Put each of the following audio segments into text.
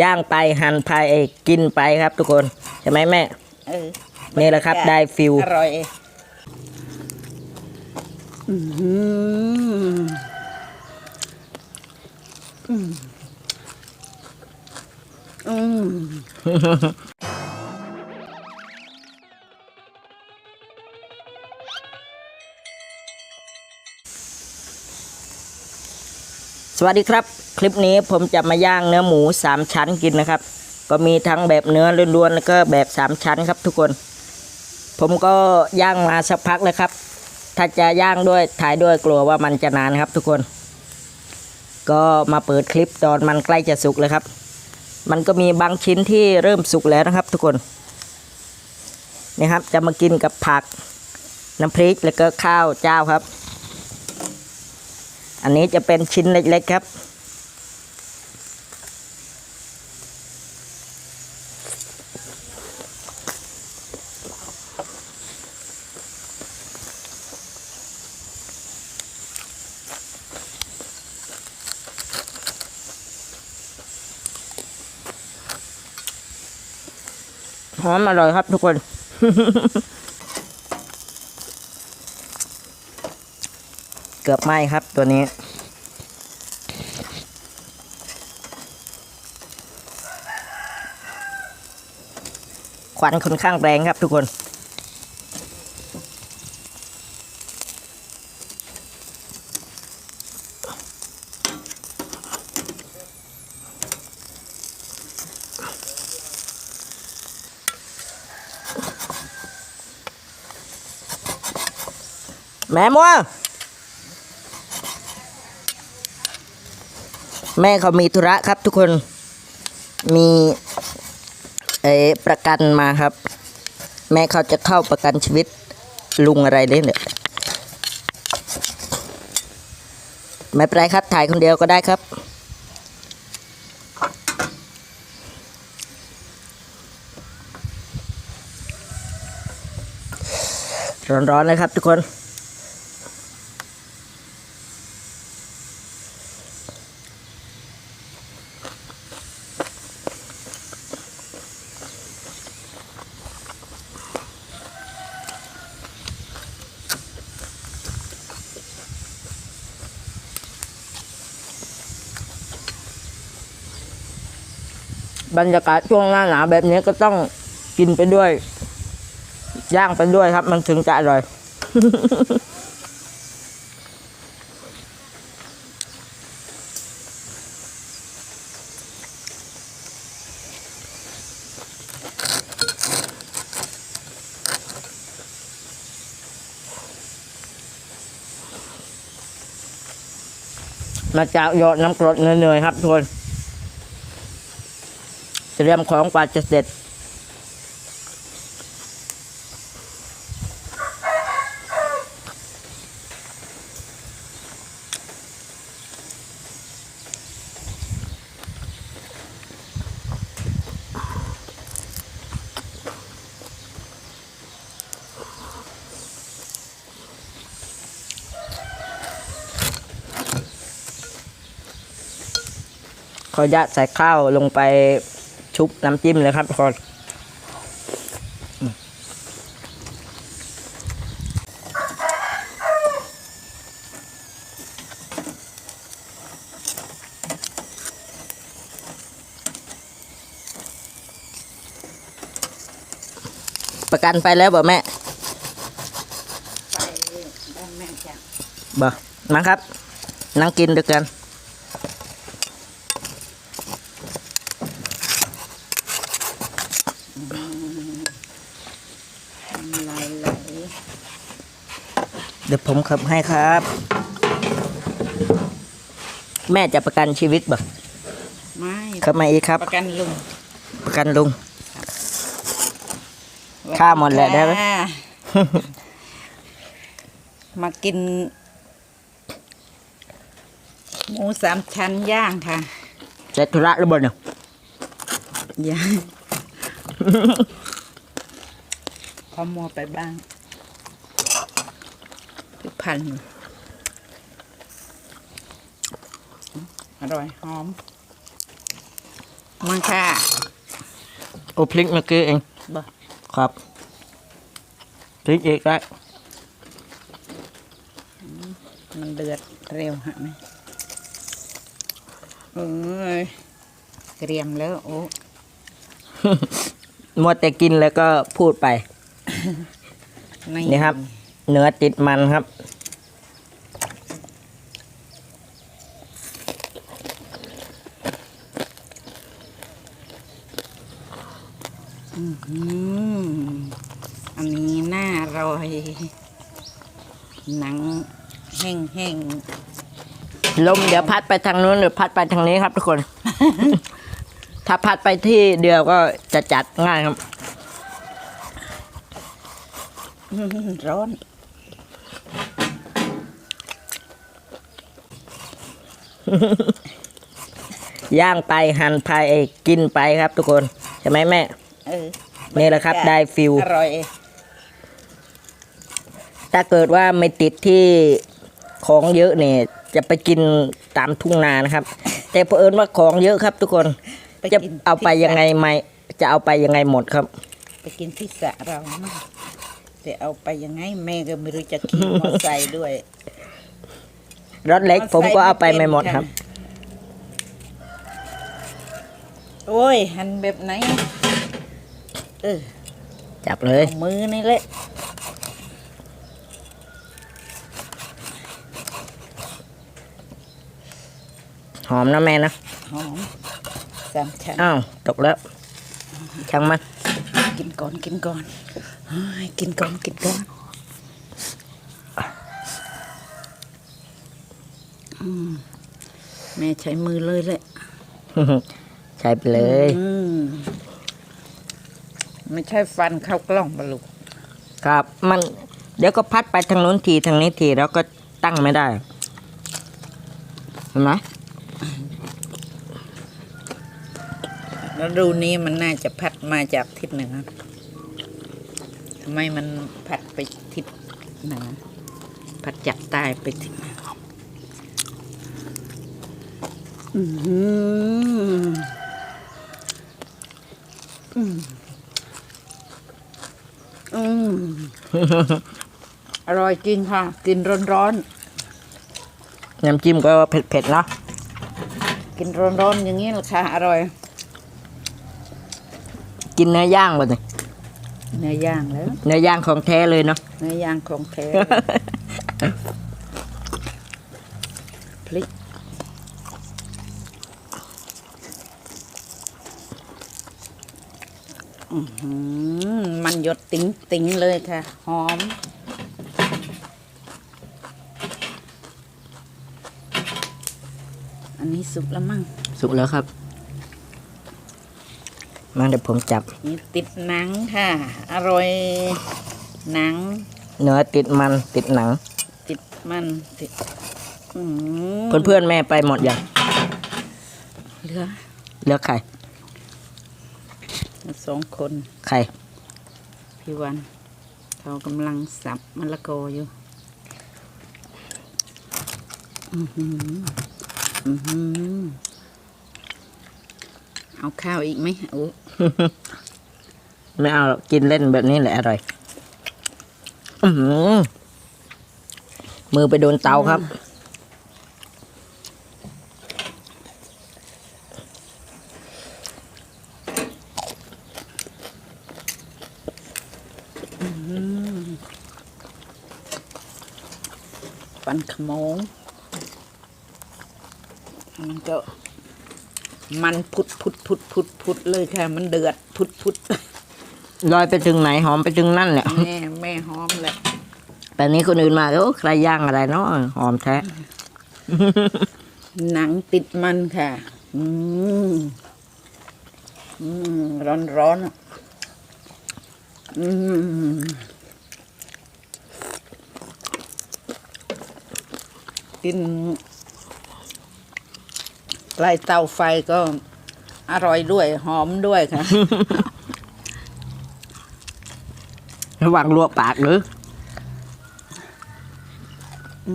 ย่างไปหั่นไปกินไปครับทุกคนใช่ไหมแม่เออนี่แหละครับได้ฟิลอร่อยอืมอืมอืม วัสดีครับ คลิปนี้ผมจะมาย่างเนื้อหมูสามชั้นกินนะครับ ก็มีทั้งแบบเนื้อล้วนๆแล้วก็แบบสามชั้นครับทุกคน ผมก็ย่างมาสักพักแล้วครับ ถ้าจะย่างด้วยถ่ายด้วยกลัวว่ามันจะนานครับทุกคน ก็มาเปิดคลิปตอนมันใกล้จะสุกเลยครับ มันก็มีบางชิ้นที่เริ่มสุกแล้วนะครับ ทุกคนนี่ครับจะมากินกับผักน้ำพริกแล้วก็ข้าวเจ้าครับ อันนี้จะเป็นชิ้นเล็กๆครับ หอมอร่อยครับทุกคน เกือบไหม้ครับตัวนี้ ควันค่อนข้างแรงครับทุกคนแม่มัว แม่เขามีธุระครับทุกคนมีเอประกันมาครับ แม่เขาจะเข้าประกันชีวิตลุงอะไรเลยเนี่ยไม่เป็นไรครับถ่ายคนเดียวก็ได้ครับ ร้อนๆเลยครับทุกคน บรรยากาศช่วงหน้าหนาวแบบนี้ก็ต้องกินไปด้วย ย่างไปด้วยครับ มันถึงจะอร่อย มาจากยอดน้ำกรดเหนื่อยๆครับทุกคน เตรียมของกว่าจะเสร็จ ขออนุญาตใส่ข้าวลงไป ชุบน้ำจิ้มเลยครับทุกคนประกันไปแล้วบ่แม่ไปบ้านแม่จ้ะบ่มาครับ นั่งกินด้วยกันน้ำลายไหล เดี๋ยวผมขับให้ครับ แม่จะประกันชีวิตบ่ไม่ขับมาอีกครับ ประกันลุงประกันลุงฆ่าหมดแหละได้ไหมค่ะมากิน หมูสามชั้นย่างค่ะเสร็จธุระหรือบ่เนี่ยย่างขอมัวไปบ้าง พิพันธ์อร่อย หอมมาค่ะโอ้พริกเมื่อกี้เอง บ่ครับพริกอีกแล้วมันเดือดเร็วฮะไหมเอ้ยเตรียมแล้ว โอ้ มัวแต่กินแล้วก็พูดไป นี่ครับ เนื้อติดมันครับอืมอันนี้น่าอร่อย หนังแห้งแห้งลมเดี๋ยวพัดไปทางนู้นหรือพัดไปทางนี้ครับทุกคน ถ้าพัดไปที่เดียวก็จะจัดง่ายครับๆอื้อหือร้อน ย่างไปหั่นไปกินไปครับทุกคน ใช่ไหมแม่เออนี่แหละครับได้ฟิลอร่อย ถ้าเกิดว่าไม่ติดที่ของเยอะเนี่ยจะไปกินตามทุ่งนานะครับ แต่เผอิญว่าของเยอะครับ ทุกคนไปจะกินเอาไปที่สระยังไงไม่จะเอาไปยังไงหมดครับ ไปกินที่สระเรามากแต่เอาไปยังไงแม่ก็ไม่รู้จะขี่มอไซค์ด้วย รถเล็กผมก็เอาไปไม่หมดครับ โอ้ย หันแบบไหน เออ จับเลยเอามือนี่แหละหอมนะแม่นะ หอมสามชั้นอ้าว ตกแล้วช่างมัน กินก่อนกินก่อนเฮ้ยกินก่อนกินก่อนอืม แม่ใช้มือเลยแหละ ใช้ไปเลยอืมไม่ใช่ฟันเข้ากล้องปะลูกครับ มัน เดี๋ยวก็พัดไปทางนู้นทีทางนี้ทีแล้วก็ตั้งไม่ได้เห็นไหมแล้วดูนี้มันน่าจะพัดมาจากทิศเหนือทำไมมันพัดไปทิศเหนือพัดจากใต้ไปทิศเหนือ อืมอืมอืมอร่อยจริงค่ะ กินร้อนน้ำจิ้มก็เผ็ดๆเนาะๆ กินร้อนๆอย่างนี้แหละค่ะ อร่อย กินเนื้อย่างบ่เนี่ยเนื้อย่างแล้ว เนื้อย่างของแท้เลยเนาะ เนื้อย่างของแท้ พริกอื้อหือ มันหยดติ๋งติ๋งๆเลยค่ะ หอม อันนี้สุกแล้วมั่งสุกแล้วครับ มาเดี๋ยวผมจับ นี่ติดหนังค่ะ อร่อยหนัง เนื้อติดมันติดหนัง ติดมันติดอืมเพื่อนๆแม่ไปหมดยังเหลือเหลือกไข่ สองคนไข่พี่วัน เขากำลังสับมะละกออยู่อือหืออือหือเอาข้าวอีกไหมโอ้ไม่เอาหรอกกินเล่นแบบนี้แหละอร่อย อื้อหือมือไปโดนเตาครับ ปันขโมงมันก็มันพุดพุดพุดพุดพุดเลยค่ะ มันเดือดพุดพุดลอยไปถึงไหนหอมไปถึงนั่นแหละแม่แม่หอมแหละแต่นี้คนอื่นมาโอ้ใครย่างอะไรเนาะหอมแท้ หนังติดมันค่ะ อืมอืมร้อนร้อนๆอะอืม กินใกล้เตาไฟก็อร่อยด้วย หอมด้วยค่ะ ระวังลวกปากหรืออ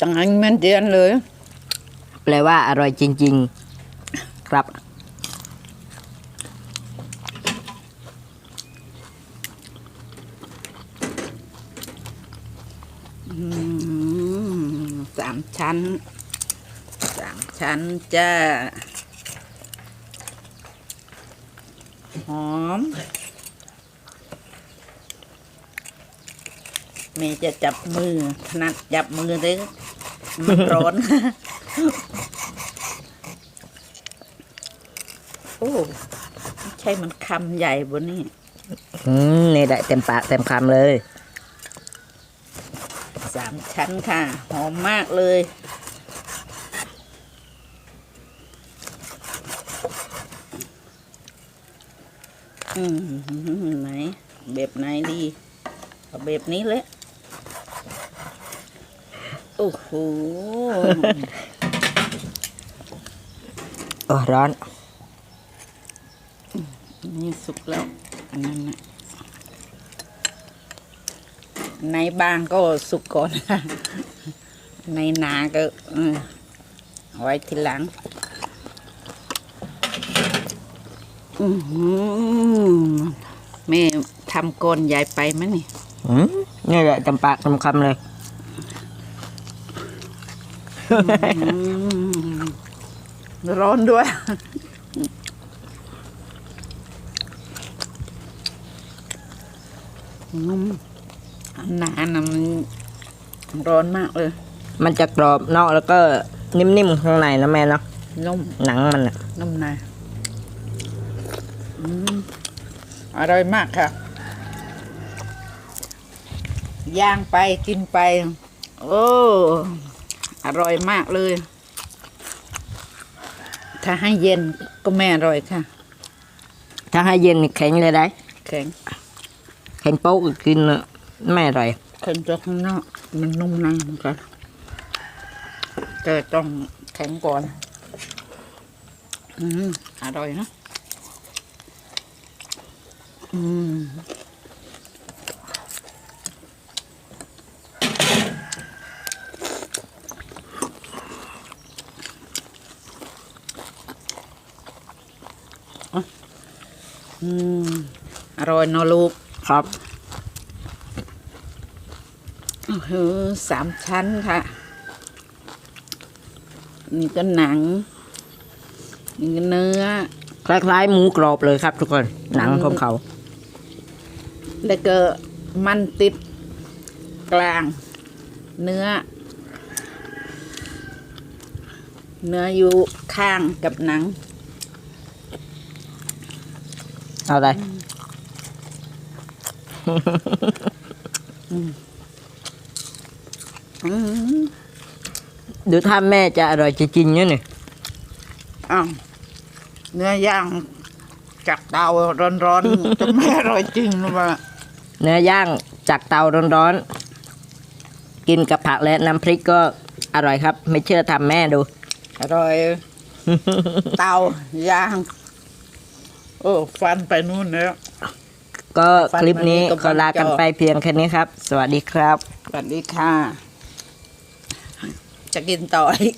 จังหันเหมันเดือนเลย แปลว่าอร่อยจริง ๆ ครับ อืมสาม ชั้นสามชั้นจ้า หอมเมย์จะจับมือถนัดจับมือเลยมันร้อน โอ้ใช่มันคำใหญ่บนนี่อืมนี่ได้เต็มปากเต็มคำเลย ชั้นค่ะ หอมมากเลย อืมไหน แบบไหนดีเอาแบบนี้เลยโอ้โหโอ้ร้อน นี่สุกแล้ว อันนั้นนะ ในบางก็สุกก่อน ในนาก็เออเอาไว้ทีหลังอือหือแม่ทำกลใหญ่ไปไหมนี่อืมนี่แหละเต็มปากเต็มคำเลยร้อนด้วยอืม หนานะมันร้อนมากเลย มันจะกรอบนอกแล้วก็นิ่มๆข้างในนะแม่เนาะนุ่มหนังมันอะนุ่มในอืมอร่อยมากค่ะ ย่างไปกินไป โอ้ อร่อยมากเลย ถ้าให้เย็นก็ไม่อร่อยค่ะ ถ้าให้เย็นนี่แข็งเลยได้ แข็ง แข็งโป๊กก็กินอะ ไม่อร่อยแข็งจากข้างนอกมันนุ่มในเหมือนกันแต่ต้องแข็งก่อน อืมอร่อยนะ อืมอืมอร่อยเนอะลูก ครับ โอ้โหสามชั้นค่ะ นี่ก็หนัง นี่ก็เนื้อ คล้ายๆหมูกรอบเลยครับ ทุกคน หนังของเขา แล้วก็มันติดกลาง เนื้อ เนื้ออยู่ข้างกับหนัง เอาอะไรอืมดูถ้าแม่จะอร่อยจริงๆเนี่ยนี่อ้าวเนื้อย่างจากเตาร้อนๆ จะไม่อร่อยจริงหรือเปล่าเนื้อย่างจากเตาร้อนๆ กินกับผักและน้ำพริกก็อร่อยครับ ไม่เชื่อทำแม่ดู อร่อย เตาย่าง โอ้ฟันไปนู่นแล้วก็คลิปนี้ฟันมันมีกำลังก็ลากันจะไปเพียงแค่นี้ครับ สวัสดีครับ สวัสดีค่ะ จะกินต่ออีก